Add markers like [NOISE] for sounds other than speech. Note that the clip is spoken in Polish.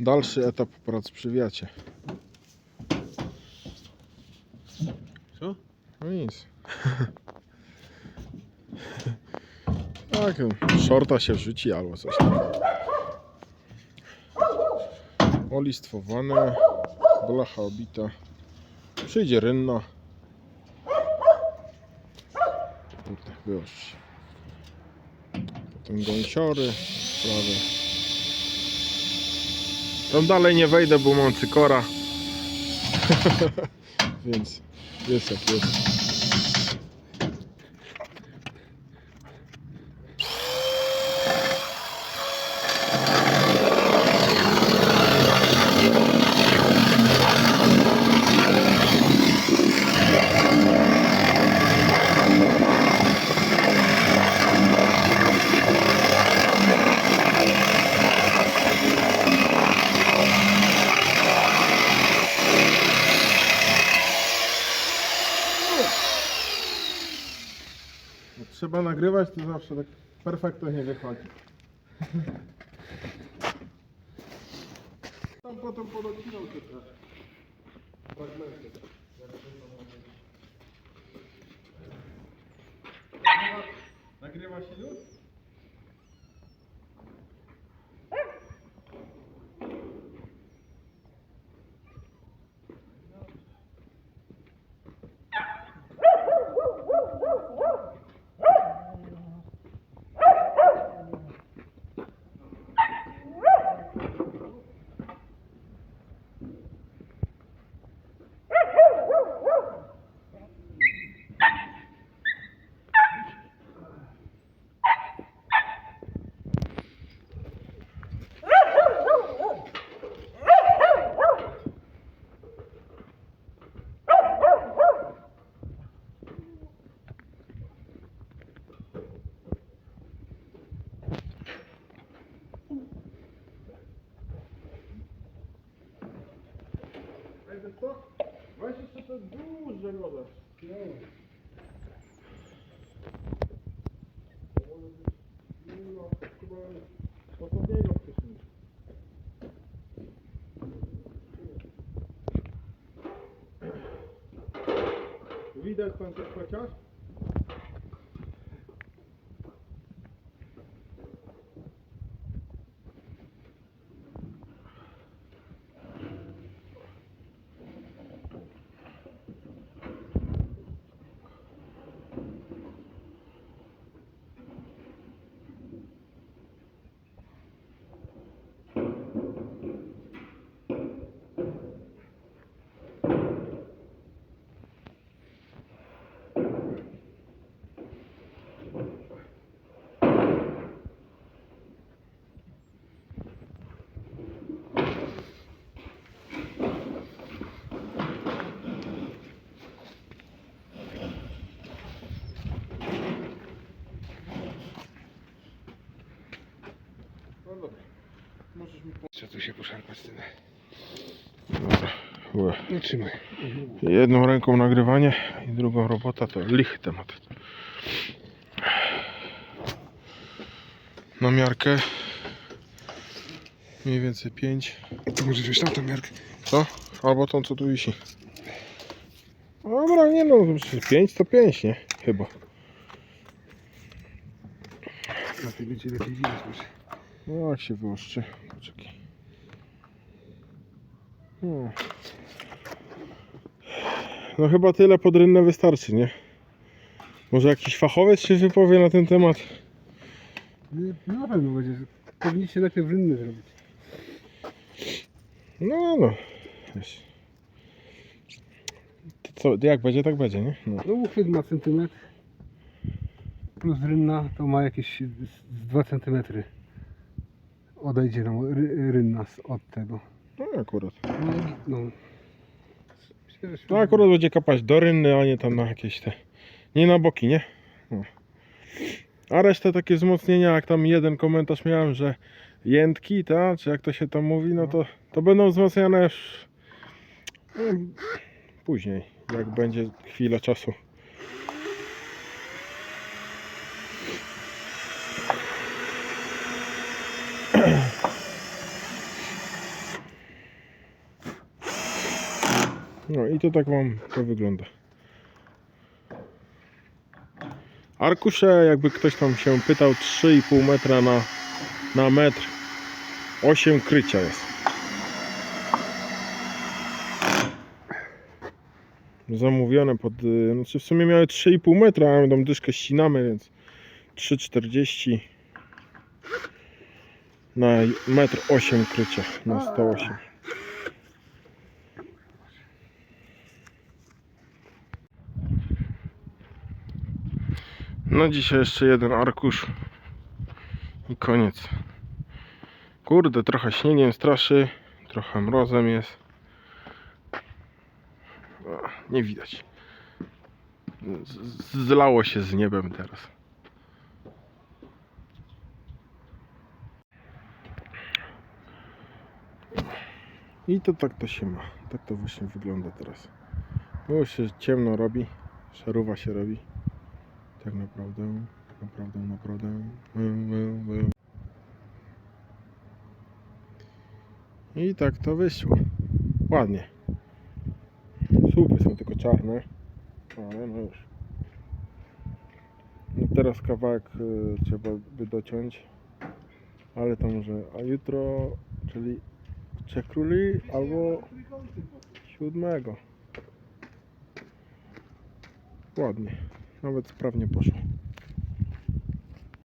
dalszy etap prac przy wiacie. Co? No nic. tak, shorta się wrzuci albo coś tam. Olistwowane, blacha obita. Przyjdzie rynna. Kurde, wyłoż. Potem gąsiory, sprawy. Tam dalej nie wejdę, bo mam cykora. [LAUGHS] Więc jest jak jest. Jak trzeba nagrywać, to zawsze tak perfektnie wychodzi. Tam potem podocinał te fragmenty. Nagrywa się już? Ej, wiesz co? Weź jeszcze te duże lody. No, chyba ostatniego wcześniej. Widać tam coś chociaż? No dobra. Możesz mi pomóc. Trzeba tu się poszarpać tyle. Ue. No trzymaj. Jedną ręką nagrywanie i drugą robota to lichy temat. Na miarkę mniej więcej 5. To może wziąć tamtą miarkę. Co? Albo tą co tu wisi. Dobra, nie no, 5 to 5, nie? Chyba. Na tej będzie lepiej widać może. No jak się wyłoszczy. Poczekaj. No. no chyba tyle pod rynnę wystarczy, nie? Może jakiś fachowiec się wypowie na ten temat? No na pewno będzie. Powinniście najpierw rynny zrobić. No, no. Wiesz. To co, jak będzie, tak będzie, nie? No. No uchwyt ma centymetr. Plus rynna to ma jakieś 2 centymetry. Odejdzie nam ry, rynna od tego. No akurat. No, no. No akurat będzie kapać do rynny, a nie tam na jakieś te... Nie na boki, nie? No. A resztę takie wzmocnienia, jak tam jeden komentarz miałem, że jętki, ta, czy jak to się tam mówi, no to, to będą wzmacniane już no, później, jak będzie chwila czasu. No i to tak wam to wygląda. Arkusze, jakby ktoś tam się pytał, 3,5 metra na, na metr. 8 krycia jest. Zamówione pod. y, Znaczy w sumie miały 3,5 metra, a tą dyszkę ścinamy, więc 3,40 na metr 8 krycia na 108. No dzisiaj jeszcze jeden arkusz i koniec. Kurde, trochę śniegiem straszy, trochę mrozem jest. Nie widać. Zlało się z niebem teraz. I to tak to się ma. Tak to właśnie wygląda teraz. Już się ciemno robi, szaruwa się robi. Tak naprawdę, naprawdę, naprawdę. Mm. I tak to wyszło. Ładnie. Słupy są tylko czarne, ale no już. No teraz kawałek y, trzeba by dociąć, ale to może, a jutro, czyli Trzech Króli albo siódmego. Ładnie, nawet sprawnie poszło.